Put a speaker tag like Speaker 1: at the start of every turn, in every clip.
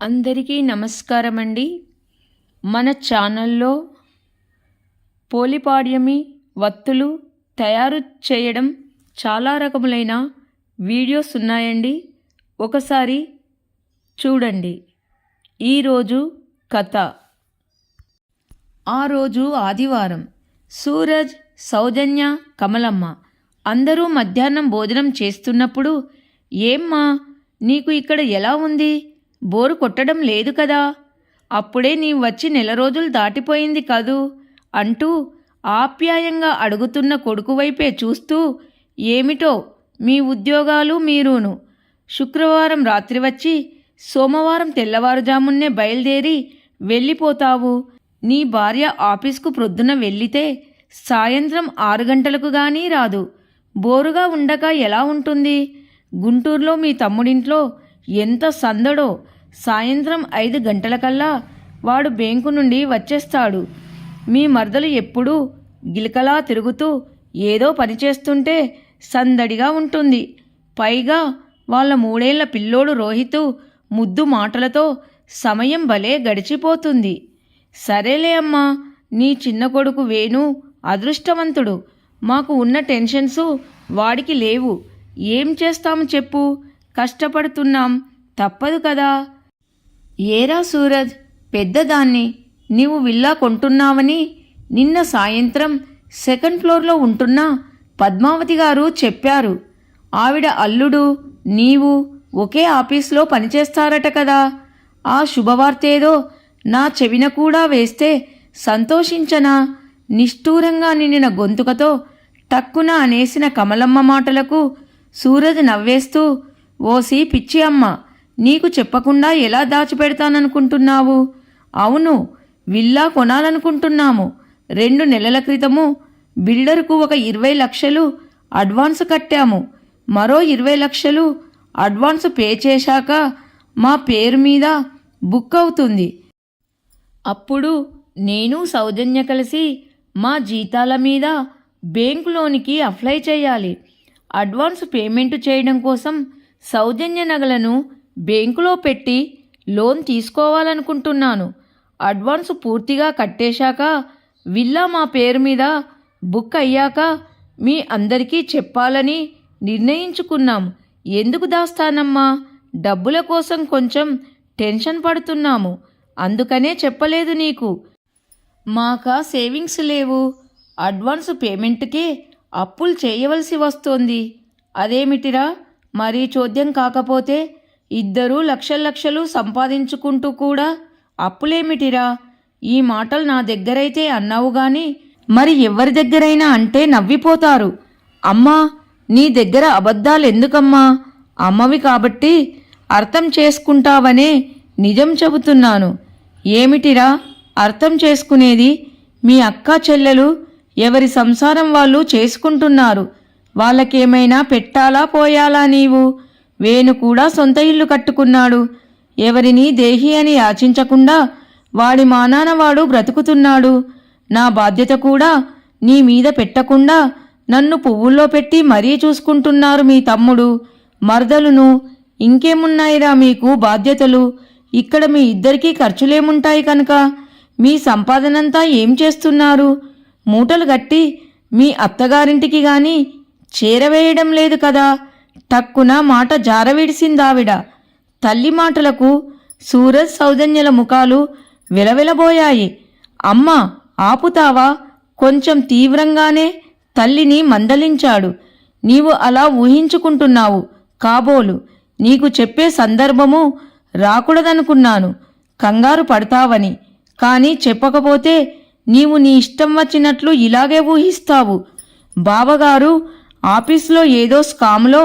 Speaker 1: అందరికీ నమస్కారం అండి మన ఛానల్లో పోలిపాడ్యమి వత్తులు తయారు చేయడం చాలా రకములైన వీడియోస్ ఉన్నాయండి. ఒకసారి చూడండి. ఈరోజు కథ. ఆ రోజు ఆదివారం సూరజ్ సౌజన్య కమలమ్మ అందరూ మధ్యాహ్నం భోజనం చేస్తున్నప్పుడు ఏమ్మా నీకు ఇక్కడ ఎలా ఉంది? బోరు కొట్టడం లేదు కదా. అప్పుడే నీ వచ్చి నెల రోజులు దాటిపోయింది కదూ అంటూ ఆప్యాయంగా అడుగుతున్న కొడుకు వైపే చూస్తూ ఏమిటో మీ ఉద్యోగాలు మీరును. శుక్రవారం రాత్రి వచ్చి సోమవారం తెల్లవారుజామున్నే బయలుదేరి వెళ్ళిపోతావు. నీ భార్య ఆఫీస్కు ప్రొద్దున వెళ్ళితే సాయంత్రం ఆరు గంటలకు గానీ రాదు. బోరుగా ఉండక ఎలా ఉంటుంది? గుంటూరులో మీ తమ్ముడింట్లో ఎంత సందడో. సాయంత్రం ఐదు గంటలకల్లా వాడు బ్యాంకు నుండి వచ్చేస్తాడు. మీ మరదలు ఎప్పుడూ గిలకలా తిరుగుతూ ఏదో పని చేస్తుంటే సందడిగా ఉంటుంది. పైగా వాళ్ళ మూడేళ్ళ పిల్లోడు రోహితు ముద్దు మాటలతో సమయం భలే గడిచిపోతుంది. సరేలే అమ్మా నీ చిన్న కొడుకు వేణు అదృష్టవంతుడు. మాకు ఉన్న టెన్షన్స్ వాడికి లేవు. ఏం చేస్తాము చెప్పు. కష్టపడుతున్నాం. తప్పదు కదా. ఏరా సూరజ్ పెద్దదాన్ని నీవు విల్లా కొంటున్నావని నిన్న సాయంత్రం సెకండ్ ఫ్లోర్లో ఉంటున్న పద్మావతి గారు చెప్పారు. ఆవిడ అల్లుడు నీవు ఒకే ఆఫీస్లో పనిచేస్తారట కదా. ఆ శుభవార్తేదో నా చెవిన కూడా వేస్తే సంతోషించనా? నిష్ఠూరంగా నిండిన గొంతుకతో టక్కున అనేసిన కమలమ్మ మాటలకు సూరజ్ నవ్వేస్తూ ఓసి పిచ్చి అమ్మ నీకు చెప్పకుండా ఎలా దాచిపెడతాననుకుంటున్నావు? అవును విల్లా కొనాలనుకుంటున్నాము. రెండు నెలల క్రితము బిల్డర్కు ఒక ఇరవై లక్షలు అడ్వాన్స్ కట్టాము. మరో ఇరవై లక్షలు అడ్వాన్స్ పే చేశాక మా పేరు మీద బుక్ అవుతుంది. అప్పుడు నేను సౌజన్య కలిసి మా జీతాల మీద బ్యాంకులోనికి అప్లై చేయాలి. అడ్వాన్స్ పేమెంట్ చేయడం కోసం సౌజన్య నగలను బ్యాంకులో పెట్టి లోన్ తీసుకోవాలనుకుంటున్నాను. అడ్వాన్స్ పూర్తిగా కట్టేశాక విల్లా మా పేరు మీద బుక్ అయ్యాక మీ అందరికీ చెప్పాలని నిర్ణయించుకున్నాం. ఎందుకు దాస్తానమ్మా? డబ్బుల కోసం కొంచెం టెన్షన్ పడుతున్నాము. అందుకనే చెప్పలేదు నీకు. మాకా సేవింగ్స్ లేవు. అడ్వాన్స్ పేమెంట్కే అప్పులు చేయవలసి వస్తోంది. అదేమిటిరా? మరీ చోద్యం కాకపోతే ఇద్దరూ లక్షల లక్షలు సంపాదించుకుంటూ కూడా అప్పులేమిటిరా? ఈ మాటలు నా దగ్గరైతే అన్నావు గాని మరి ఎవరి దగ్గరైనా అంటే నవ్విపోతారు. అమ్మా నీ దగ్గర అబద్ధాలు ఎందుకమ్మా అమ్మవి కాబట్టి అర్థం చేసుకుంటావనే నిజం చెబుతున్నాను. ఏమిటిరా అర్థం చేసుకునేది? మీ అక్క చెల్లెలు ఎవరి సంసారం వాళ్ళు చేసుకుంటున్నారు? వాళ్ళకేమైనా పెట్టాలా పోయాలా నీవు? వేణు కూడా సొంత ఇల్లు కట్టుకున్నాడు. ఎవరిని దేహి అని యాచించకుండా వాడి మానానవాడు బ్రతుకుతున్నాడు. నా బాధ్యత కూడా నీ మీద పెట్టకుండా నన్ను పువ్వుల్లో పెట్టి మరీ చూసుకుంటున్నారు మీ తమ్ముడు. మరదలును ఇంకేమున్నాయిరా మీకు బాధ్యతలు? ఇక్కడ మీ ఇద్దరికీ ఖర్చులేముంటాయి కనుక? మీ సంపాదనంతా ఏం చేస్తున్నారు? మూటలు గట్టి మీ అత్తగారింటికి గాని చేరవేయడం లేదు కదా. టక్కున మాట జారవిడిసిందావిడ. తల్లి మాటలకు సూరజ్ సౌజన్యల ముఖాలు విలవిలబోయాయి. అమ్మ ఆపుతావా? కొంచెం తీవ్రంగానే తల్లిని మందలించాడు. నీవు అలా ఊహించుకుంటున్నావు. కాబోలు నీకు చెప్పే సందర్భము రాకూడదనుకున్నాను. కంగారు పడతావని. కానీ చెప్పకపోతే నీవు నీ ఇష్టం వచ్చినట్లు ఇలాగే ఊహిస్తావు. బావగారు ఆఫీస్లో ఏదో స్కామ్లో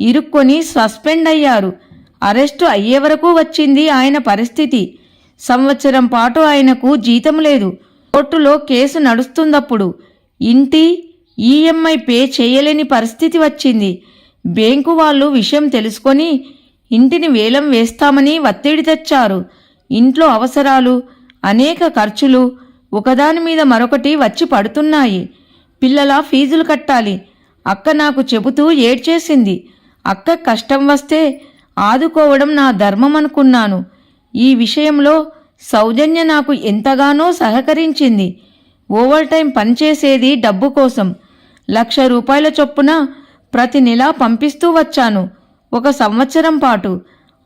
Speaker 1: ఇరుక్కొని సస్పెండ్ అయ్యారు. అరెస్టు అయ్యే వరకు వచ్చింది ఆయన పరిస్థితి. సంవత్సరం పాటు ఆయనకు జీతం లేదు. కోర్టులో కేసు నడుస్తుందప్పుడు ఇంటి ఈఎంఐ పే చేయలేని పరిస్థితి వచ్చింది. బ్యాంకు వాళ్ళు విషయం తెలుసుకొని ఇంటిని వేలం వేస్తామని ఒత్తిడి తెచ్చారు. ఇంట్లో అవసరాలు అనేక ఖర్చులు ఒకదాని మీద మరొకటి వచ్చి పడుతున్నాయి. పిల్లల ఫీజులు కట్టాలి. అక్క నాకు చెబుతూ ఏడ్చేసింది. అక్క కష్టం వస్తే ఆదుకోవడం నా ధర్మం అనుకున్నాను ఈ విషయంలో సౌజన్య నాకు ఎంతగానో సహకరించింది. ఓవర్ టైం పనిచేసేది డబ్బు కోసం. లక్ష రూపాయల చొప్పున ప్రతి నెలా పంపిస్తూ వచ్చాను. ఒక సంవత్సరం పాటు.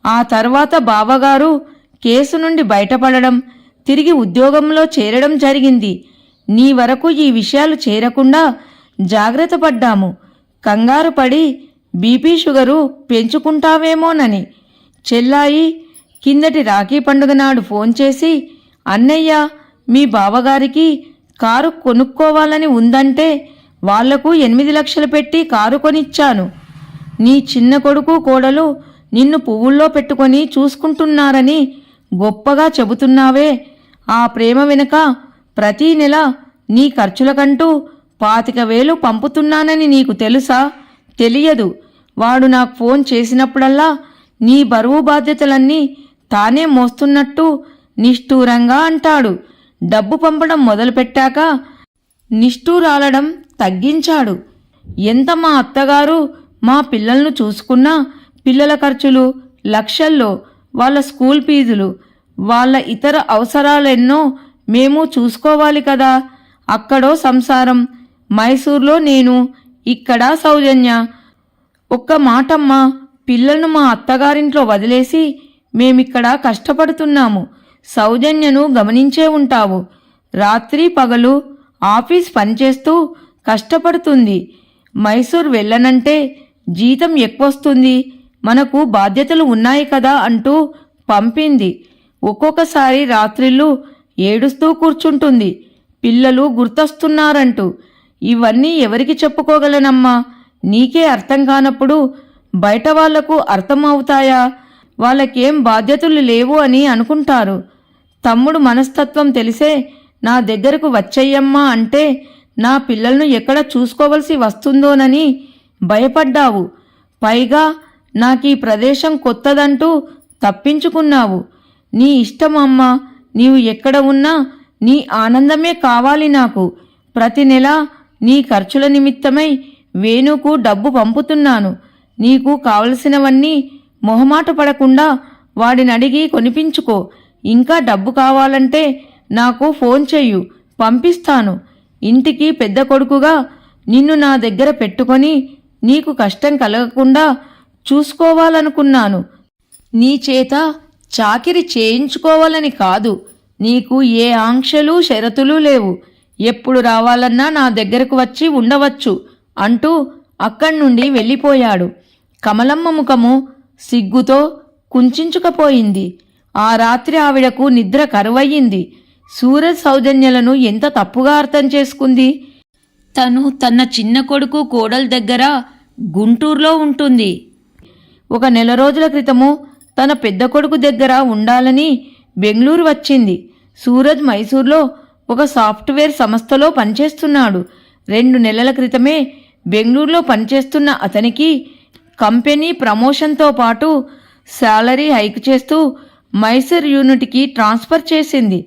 Speaker 1: ఆ తర్వాత బావగారు కేసు నుండి బయటపడడం తిరిగి ఉద్యోగంలో చేరడం జరిగింది. నీ వరకు ఈ విషయాలు చేరకుండా జాగ్రత్త పడ్డాము. కంగారు పడి బీపీ షుగరు పెంచుకుంటావేమోనని చెల్లాయి కిందటి రాఖీ పండుగ నాడు ఫోన్ చేసి అన్నయ్య మీ బావగారికి కారు కొనుక్కోవాలని ఉందంటే వాళ్ళకు ఎనిమిది లక్షలు పెట్టి కారు కొనిచ్చాను. నీ చిన్న కొడుకు కోడలు నిన్ను పువ్వుల్లో పెట్టుకొని చూసుకుంటున్నారని గొప్పగా చెబుతున్నావే. ఆ ప్రేమ వెనుక ప్రతీ నెల నీ ఖర్చులకంటూ పాతిక వేలు పంపుతున్నానని నీకు తెలుసా? తెలియదు. వాడు నాకు ఫోన్ చేసినప్పుడల్లా నీ బరువు బాధ్యతలన్నీ తానే మోస్తున్నట్టు నిష్ఠూరంగా అంటాడు. డబ్బు పంపడం మొదలుపెట్టాక నిష్ఠూరాలడం తగ్గించాడు. ఎంత మా అత్తగారు మా పిల్లలను చూసుకున్నా పిల్లల ఖర్చులు లక్షల్లో వాళ్ళ స్కూల్ ఫీజులు వాళ్ళ ఇతర అవసరాలెన్నో మేము చూసుకోవాలి కదా. అక్కడో సంసారం మైసూర్లో నేను ఇక్కడ సౌజన్య. ఒక్క మాటమ్మా పిల్లలను మా అత్తగారింట్లో వదిలేసి మేమిక్కడ కష్టపడుతున్నాము. సౌజన్యను గమనించే ఉంటావు. రాత్రి పగలు ఆఫీస్ పనిచేస్తూ కష్టపడుతుంది. మైసూర్ వెళ్ళనంటే జీతం ఎక్కువస్తుంది. మనకు బాధ్యతలు ఉన్నాయి కదా అంటూ పంపింది. ఒక్కొక్కసారి రాత్రిళ్ళు ఏడుస్తూ కూర్చుంటుంది. పిల్లలు గుర్తొస్తున్నారంటూ ఇవన్నీ ఎవరికి చెప్పుకోగలనమ్మా? నీకే అర్థం కానప్పుడు బయట వాళ్ళకు అర్థమవుతాయా? వాళ్ళకేం బాధ్యతలు లేవు అని అనుకుంటారు. తమ్ముడు మనస్తత్వం తెలిసే నా దగ్గరకు వచ్చయ్యమ్మా అంటే నా పిల్లలను ఎక్కడ చూసుకోవలసి వస్తుందోనని భయపడ్డావు. పైగా నాకీ ప్రదేశం కొత్తదంటూ తప్పించుకున్నావు. నీ ఇష్టమమ్మా నీవు ఎక్కడ ఉన్నా నీ ఆనందమే కావాలి నాకు. ప్రతి నెల నీ ఖర్చుల నిమిత్తమై వేణుకు డబ్బు పంపుతున్నాను. నీకు కావలసినవన్నీ మొహమాట పడకుండా వాడిని అడిగి కొనిపించుకో. ఇంకా డబ్బు కావాలంటే నాకు ఫోన్ చెయ్యు పంపిస్తాను. ఇంటికి పెద్ద కొడుకుగా నిన్ను నా దగ్గర పెట్టుకొని నీకు కష్టం కలగకుండా చూసుకోవాలనుకున్నాను. నీ చేత చాకిరి చేయించుకోవాలని కాదు. నీకు ఏ ఆంక్షలు షరతులు లేవు. ఎప్పుడు రావాలన్నా నా దగ్గరకు వచ్చి ఉండవచ్చు అంటూ అక్కడి నుండి వెళ్ళిపోయాడు. కమలమ్మ ముఖము సిగ్గుతో కుంచుకుపోయింది. ఆ రాత్రి ఆవిడకు నిద్ర కరువయ్యింది. సూరజ్ సౌజన్యలను ఎంత తప్పుగా అర్థం చేసుకుంది? తను తన చిన్న కొడుకు కోడల దగ్గర గుంటూరులో ఉంటుంది. ఒక నెల రోజుల క్రితము తన పెద్ద కొడుకు దగ్గర ఉండాలని బెంగళూరు వచ్చింది. సూరజ్ మైసూర్లో ఒక సాఫ్ట్వేర్ సంస్థలో పనిచేస్తున్నాడు. రెండు నెలల క్రితమే బెంగళూరులో పనిచేస్తున్న అతనికి కంపెనీ ప్రమోషన్తో పాటు శాలరీ హైక్ చేస్తూ మైసూర్ యూనిట్కి ట్రాన్స్ఫర్ చేసింది.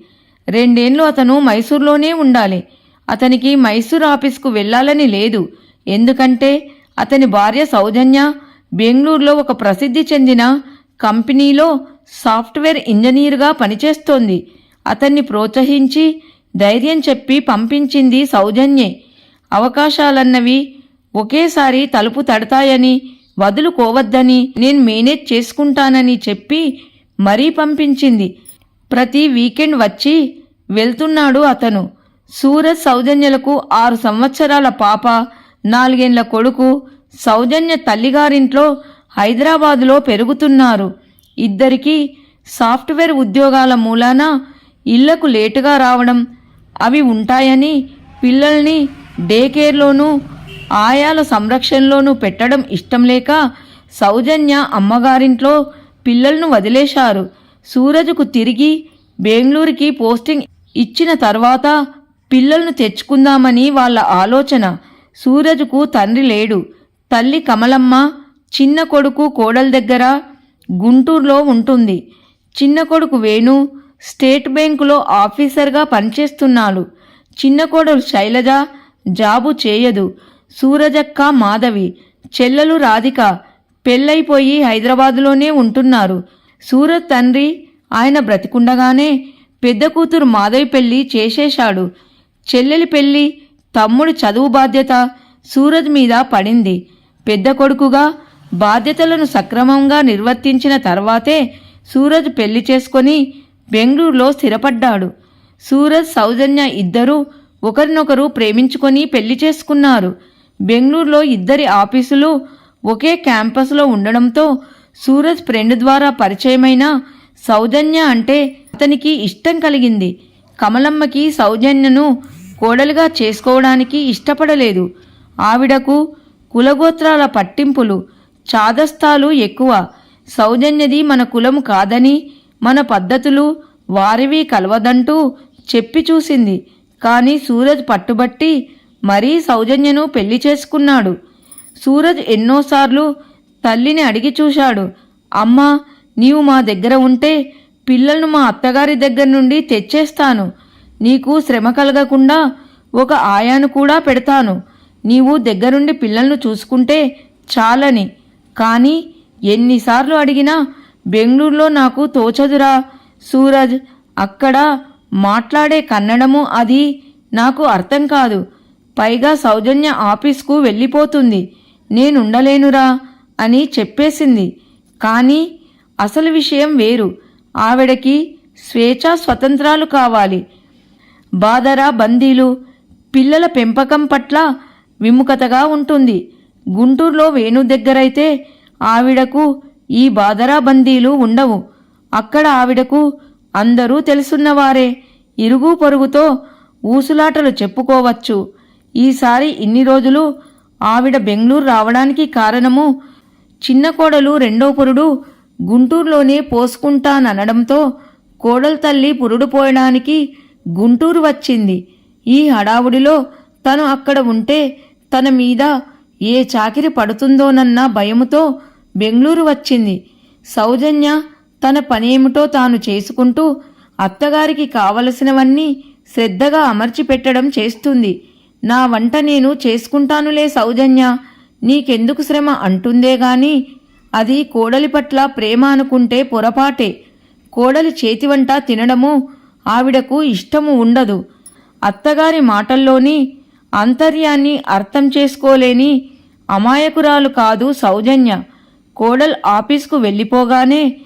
Speaker 1: రెండేళ్ళు అతను మైసూర్లోనే ఉండాలి. అతనికి మైసూర్ ఆఫీస్కు వెళ్ళాలని లేదు. ఎందుకంటే అతని భార్య సౌజన్య బెంగళూరులో ఒక ప్రసిద్ధి చెందిన కంపెనీలో సాఫ్ట్వేర్ ఇంజనీర్గా పనిచేస్తోంది. అతన్ని ప్రోత్సహించి ధైర్యం చెప్పి పంపించింది సౌజన్యే. అవకాశాలన్నవి ఒకేసారి తలుపు తడతాయని వదులుకోవద్దని నేను మేనేజ్ చేసుకుంటానని చెప్పి మరీ పంపించింది. ప్రతి వీకెండ్ వచ్చి వెళ్తున్నాడు అతను. సూరజ్ సౌజన్యలకు ఆరు సంవత్సరాల పాప నాలుగేండ్ల కొడుకు సౌజన్య తల్లిగారింట్లో హైదరాబాదులో పెరుగుతున్నారు. ఇద్దరికీ సాఫ్ట్వేర్ ఉద్యోగాల మూలాన ఇళ్ళకు లేటుగా రావడం అవి ఉంటాయని పిల్లల్ని డే కేర్లోనూ ఆయాల సంరక్షణలోనూ పెట్టడం ఇష్టం లేక సౌజన్య అమ్మగారింట్లో పిల్లలను వదిలేశారు. సూరజ్కు తిరిగి బెంగళూరుకి పోస్టింగ్ ఇచ్చిన తర్వాత పిల్లలను తెచ్చుకుందామని వాళ్ళ ఆలోచన. సూరజ్కు తండ్రి లేడు. తల్లి కమలమ్మ చిన్న కొడుకు కోడల దగ్గర గుంటూరులో ఉంటుంది. చిన్న కొడుకు వేణు స్టేట్ బ్యాంకులో ఆఫీసర్గా పనిచేస్తున్నాడు. చిన్న కోడలు శైలజ జాబు చేయదు. సూరజక్క మాధవి చెల్లెలు రాధిక పెళ్ళైపోయి హైదరాబాదులోనే ఉంటున్నారు. సూరజ్ తండ్రి ఆయన బ్రతికుండగానే పెద్ద కూతురు మాధవి పెళ్ళి చేసేశాడు. చెల్లెలి పెళ్ళి తమ్ముడి చదువు బాధ్యత సూరజ్ మీద పడింది. పెద్ద కొడుకుగా బాధ్యతలను సక్రమంగా నిర్వర్తించిన తర్వాతే సూరజ్ పెళ్ళి చేసుకొని బెంగళూరులో స్థిరపడ్డాడు. సూరజ్ సౌజన్య ఇద్దరూ ఒకరినొకరు ప్రేమించుకొని పెళ్ళి చేసుకున్నారు. బెంగళూరులో ఇద్దరి ఆఫీసులు ఒకే క్యాంపస్లో ఉండడంతో సూరజ్ ఫ్రెండ్ ద్వారా పరిచయమైన సౌజన్య అంటే అతనికి ఇష్టం కలిగింది. కమలమ్మకి సౌజన్యను కోడలుగా చేసుకోవడానికి ఇష్టపడలేదు. ఆవిడకు కులగోత్రాల పట్టింపులు చాదస్తాలు ఎక్కువ. సౌజన్యది మన కులం కాదని మన పద్ధతులు వారివి కలవదంటూ చెప్పి చూసింది. కానీ సూరజ్ పట్టుబట్టి మరీ సౌజన్యను పెళ్ళి చేసుకున్నాడు. సూరజ్ ఎన్నోసార్లు తల్లిని అడిగి చూశాడు. అమ్మా నీవు మా దగ్గర ఉంటే పిల్లలను మా అత్తగారి దగ్గర నుండి తెచ్చేస్తాను. నీకు శ్రమ కలగకుండా ఒక ఆయాను కూడా పెడతాను. నీవు దగ్గరుండి పిల్లలను చూసుకుంటే చాలని. కానీ ఎన్నిసార్లు అడిగినా బెంగళూరులో నాకు తోచదురా సూరజ్. అక్కడ మాట్లాడే కన్నడము అది నాకు అర్థం కాదు. పైగా సౌజన్య ఆఫీస్కు వెళ్ళిపోతుంది. నేనుండలేనురా అని చెప్పేసింది. కానీ అసలు విషయం వేరు. ఆవిడకి స్వేచ్ఛా స్వతంత్రాలు కావాలి. బాదరా బందీలు పిల్లల పెంపకం పట్ల విముఖతగా ఉంటుంది. గుంటూరులో వేణు దగ్గరైతే ఆవిడకు ఈ బాదరా బందీలు ఉండవు. అక్కడ ఆవిడకు అందరూ తెలుసున్నవారే. ఇరుగు పొరుగుతో ఊసులాటలు చెప్పుకోవచ్చు. ఈసారి ఇన్ని రోజులు ఆవిడ బెంగళూరు రావడానికి కారణము చిన్న కోడలు రెండో పురుడు గుంటూరులోనే పోసుకుంటాననడంతో కోడలు తల్లి పురుడు పోయడానికి గుంటూరు వచ్చింది. ఈ హడావుడిలో తను అక్కడ ఉంటే తన మీద ఏ చాకిరి పడుతుందోనన్న భయముతో బెంగళూరు వచ్చింది. సౌజన్య తన పనేమిటో తాను చేసుకుంటూ అత్తగారికి కావలసినవన్నీ శ్రద్ధగా అమర్చి పెట్టడం చేస్తుంది. నా వంట నేను చేసుకుంటానులే సౌజన్య. నీకెందుకు శ్రమ అంటుందే గాని అది కోడలి పట్ల ప్రేమ అనుకుంటే పొరపాటే. కోడలి చేతి వంట తినడము ఆవిడకు ఇష్టము ఉండదు. అత్తగారి మాటల్లోని అంతర్యాన్ని అర్థం చేసుకోలేని అమాయకురాలు కాదు సౌజన్య. కోడల్ ఆఫీస్కు వెళ్ళిపోగానే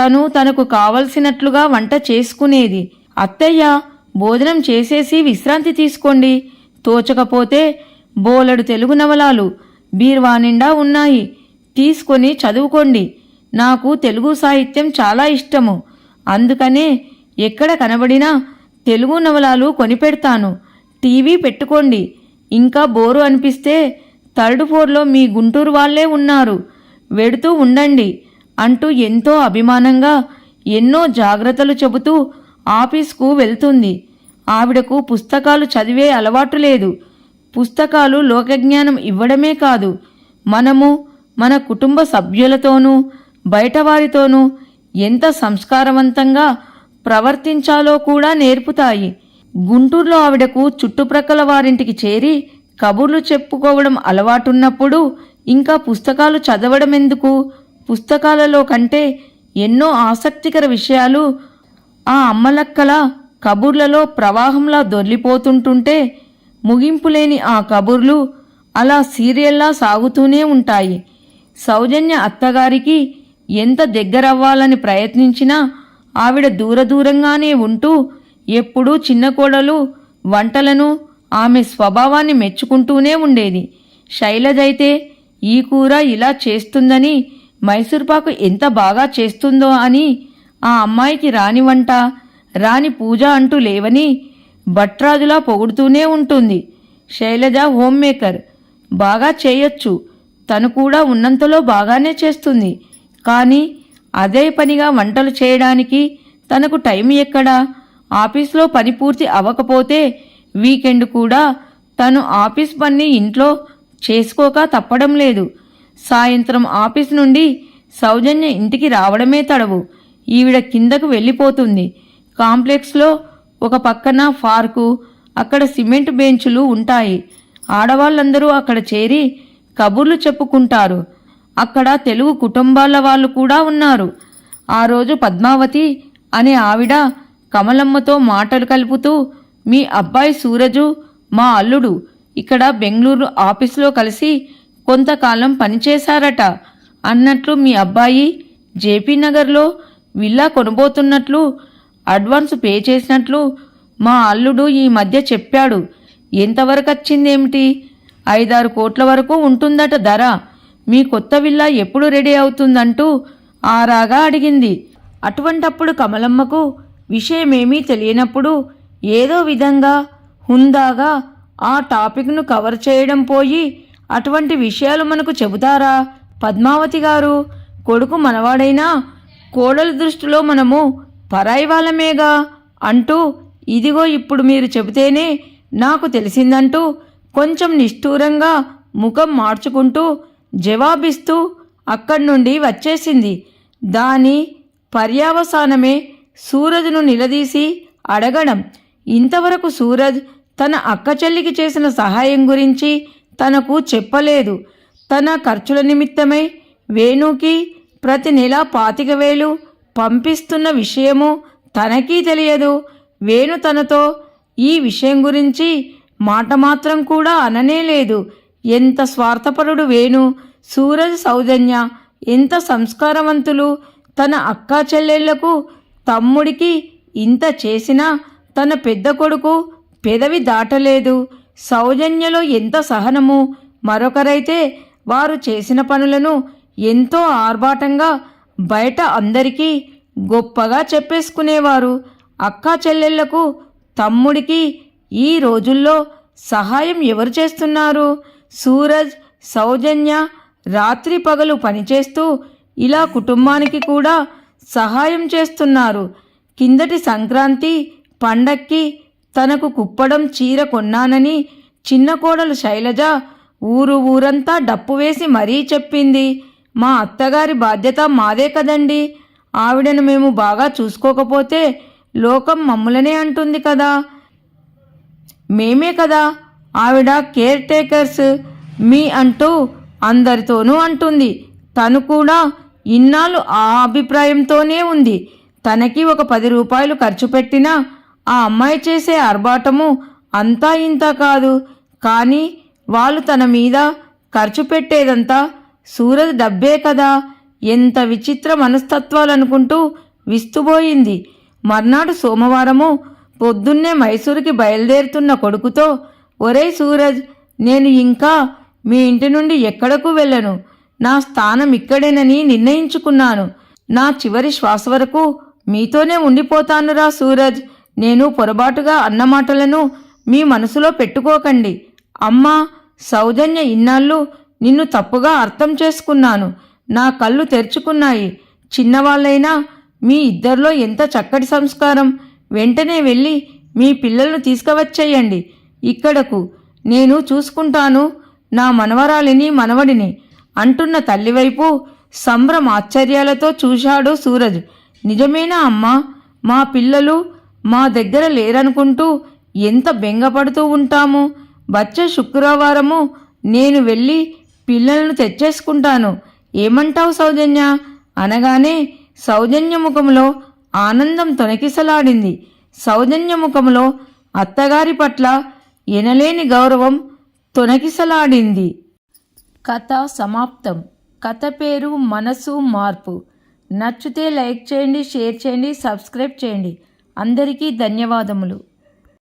Speaker 1: తను తనకు కావలసినట్లుగా వంట చేసుకునేది. అత్తయ్య భోజనం చేసేసి విశ్రాంతి తీసుకోండి. తోచకపోతే బోలెడు తెలుగు నవలాలు బీర్వా నిండా ఉన్నాయి. తీసుకొని చదువుకోండి. నాకు తెలుగు సాహిత్యం చాలా ఇష్టము. అందుకనే ఎక్కడ కనబడినా తెలుగు నవలాలు కొనిపెడతాను. టీవీ పెట్టుకోండి. ఇంకా బోరు అనిపిస్తే థర్డ్ ఫ్లోర్లో మీ గుంటూరు వాళ్ళే ఉన్నారు. వెడుతూ ఉండండి అంటూ ఎంతో అభిమానంగా ఎన్నో జాగ్రత్తలు చెబుతూ ఆఫీస్కు వెళ్తుంది. ఆవిడకు పుస్తకాలు చదివే అలవాటు లేదు. పుస్తకాలు లోకజ్ఞానం ఇవ్వడమే కాదు. మనము మన కుటుంబ సభ్యులతోనూ బయటవారితోనూ ఎంత సంస్కారవంతంగా ప్రవర్తించాలో కూడా నేర్పుతాయి. గుంటూరులో ఆవిడకు చుట్టుప్రక్కల వారింటికి చేరి కబుర్లు చెప్పుకోవడం అలవాటున్నప్పుడు ఇంకా పుస్తకాలు చదవడం ఎందుకు పుస్తకాలలో కంటే ఎన్నో ఆసక్తికర విషయాలు ఆ అమ్మలక్కల కబుర్లలో ప్రవాహంలా దొర్లిపోతుంటుంటే ముగింపులేని ఆ కబుర్లు అలా సీరియల్లా సాగుతూనే ఉంటాయి. సౌజన్య అత్తగారికి ఎంత దగ్గరవ్వాలని ప్రయత్నించినా ఆవిడ దూరదూరంగానే ఉంటూ ఎప్పుడూ చిన్న కోడలు వంటలను ఆమె స్వభావాన్ని మెచ్చుకుంటూనే ఉండేది. శైలజైతే ఈ కూర ఇలా చేస్తుందని మైసూర్పాకు ఎంత బాగా చేస్తుందో అని ఆ అమ్మాయికి రాని వంట రాని పూజ అంటూ లేవని భట్రాజులా పొగుడుతూనే ఉంటుంది. శైలజ హోమ్ మేకర్ బాగా చేయొచ్చు. తను కూడా ఉన్నంతలో బాగానే చేస్తుంది. కానీ అదే పనిగా వంటలు చేయడానికి తనకు టైం ఎక్కడా? ఆఫీస్లో పని పూర్తి అవ్వకపోతే వీకెండ్ కూడా తను ఆఫీస్ పని ఇంట్లో చేసుకోక తప్పడం లేదు. సాయంత్రం ఆఫీస్ నుండి సౌజన్య ఇంటికి రావడమే తడవు. ఈవిడ కిందకు వెళ్ళిపోతుంది. కాంప్లెక్స్లో ఒక పక్కన పార్కు అక్కడ సిమెంట్ బెంచులు ఉంటాయి. ఆడవాళ్ళందరూ అక్కడ చేరి కబుర్లు చెప్పుకుంటారు. అక్కడ తెలుగు కుటుంబాల వాళ్ళు కూడా ఉన్నారు. ఆ రోజు పద్మావతి అనే ఆవిడ కమలమ్మతో మాటలు కలుపుతూ మీ అబ్బాయి సూరజు మా అల్లుడు. ఇక్కడ బెంగళూరు ఆఫీసులో కలిసి కొంతకాలం పనిచేశారట. అన్నట్లు మీ అబ్బాయి జేపీ నగర్లో విల్లా కొనబోతున్నట్లు అడ్వాన్స్ పే చేసినట్లు మా అల్లుడు ఈ మధ్య చెప్పాడు. ఎంతవరకు వచ్చిందేమిటి ఐదారు కోట్ల వరకు ఉంటుందట ధర. మీ కొత్త విల్లా ఎప్పుడు రెడీ అవుతుందంటూ ఆరాగా అడిగింది. అటువంటప్పుడు కమలమ్మకు విషయమేమీ తెలియనప్పుడు ఏదో విధంగా హుందాగా ఆ టాపిక్ను కవర్ చేయడం పోయి అటువంటి విషయాలు మనకు చెబుతారా? పద్మావతి గారు కొడుకు మనవాడైనా కోడల దృష్టిలో మనము పరాయి వాళ్ళమేగా? అంటూ ఇదిగో ఇప్పుడు మీరు చెబితేనే నాకు తెలిసిందంటూ కొంచెం నిష్ఠూరంగా ముఖం మార్చుకుంటూ జవాబిస్తూ అక్కడి నుండి వచ్చేసింది. దాని పర్యావసానమే సూరజ్ను నిలదీసి అడగడం. ఇంతవరకు సూరజ్ తన అక్క చెల్లికి చేసిన సహాయం గురించి తనకు చెప్పలేదు. తన ఖర్చుల నిమిత్తమై వేణుకి ప్రతి నెల పాతిక వేలు పంపిస్తున్న విషయము తనకీ తెలియదు. వేణు తనతో ఈ విషయం గురించి మాట మాత్రం కూడా అననే లేదు. ఎంత స్వార్థపరుడు వేణు సూరజ్ సౌజన్య ఎంత సంస్కారవంతులు తన అక్కా చెల్లెళ్ళకు తమ్ముడికి ఇంత చేసినా తన పెద్ద కొడుకు పెదవి దాటలేదు. సౌజన్యలో ఎంత సహనము? మరొకరైతే వారు చేసిన పనులను ఎంతో ఆర్భాటంగా బయట అందరికీ గొప్పగా చెప్పేసుకునేవారు. అక్కా చెల్లెళ్ళకు తమ్ముడికి ఈ రోజుల్లో సహాయం ఎవరు చేస్తున్నారు? సూరజ్ సౌజన్య రాత్రి పగలు పనిచేస్తూ ఇలా కుటుంబానికి కూడా సహాయం చేస్తున్నారు. కిందటి సంక్రాంతి పండక్కి తనకు కుప్పడం చీర కొన్నానని చిన్న కోడలు శైలజ ఊరు ఊరంతా డప్పు వేసి మరీ చెప్పింది. మా అత్తగారి బాధ్యత మాదే కదండి. ఆవిడను మేము బాగా చూసుకోకపోతే లోకం మమ్ములనే అంటుంది కదా. మేమే కదా ఆవిడ కేర్ టేకర్స్. మీ అంటూ అందరితోనూ అంటుంది. తను కూడా ఇన్నాళ్ళు ఆ అభిప్రాయంతోనే ఉంది. తనకి ఒక పది రూపాయలు ఖర్చు పెట్టినా ఆ అమ్మాయి చేసే ఆర్భాటము అంతా ఇంత కాదు. కానీ వాళ్ళు తన మీద ఖర్చు పెట్టేదంతా సూరజ్ డబ్బే కదా. ఎంత విచిత్ర మనస్తత్వాలనుకుంటూ విస్తుబోయింది మర్నాడు సోమవారము పొద్దున్నే మైసూరుకి బయలుదేరుతున్న కొడుకుతో ఒరేయ్ సూరజ్ నేను ఇంకా మీ ఇంటి నుండి ఎక్కడకు వెళ్ళను. నా స్థానం ఇక్కడేనని నిర్ణయించుకున్నాను. నా చివరి శ్వాస వరకు మీతోనే ఉండిపోతానురా సూరజ్. నేను పొరపాటుగా అన్న మాటలను మీ మనసులో పెట్టుకోకండి. అమ్మా సౌజన్య ఇన్నాళ్ళు నిన్ను తప్పుగా అర్థం చేసుకున్నాను. నా కళ్ళు తెరుచుకున్నాయి. చిన్నవాళ్ళైనా మీ ఇద్దరిలో ఎంత చక్కటి సంస్కారం. వెంటనే వెళ్ళి మీ పిల్లలను తీసుకువచ్చేయండి. ఇక్కడకు నేను చూసుకుంటాను నా మనవరాలిని మనవడిని అంటున్న తల్లివైపు సంభ్రమ ఆశ్చర్యాలతో చూశాడు సూరజ్. నిజమేనా అమ్మా? మా పిల్లలు మా దగ్గర లేరనుకుంటూ ఎంత బెంగపడుతూ ఉంటాము? వచ్చే శుక్రవారము నేను వెళ్ళి పిల్లలను తెచ్చేసుకుంటాను. ఏమంటావు సౌజన్య? అనగానే సౌజన్య ముఖంలో ఆనందం తొనకిసలాడింది సౌజన్య ముఖంలో అత్తగారి పట్ల ఎనలేని గౌరవం తొనకిసలాడింది కథ సమాప్తం. కథ పేరు మనసు మార్పు. నచ్చితే లైక్ చేయండి షేర్ చేయండి సబ్స్క్రైబ్ చేయండి. అందరికీ ధన్యవాదములు.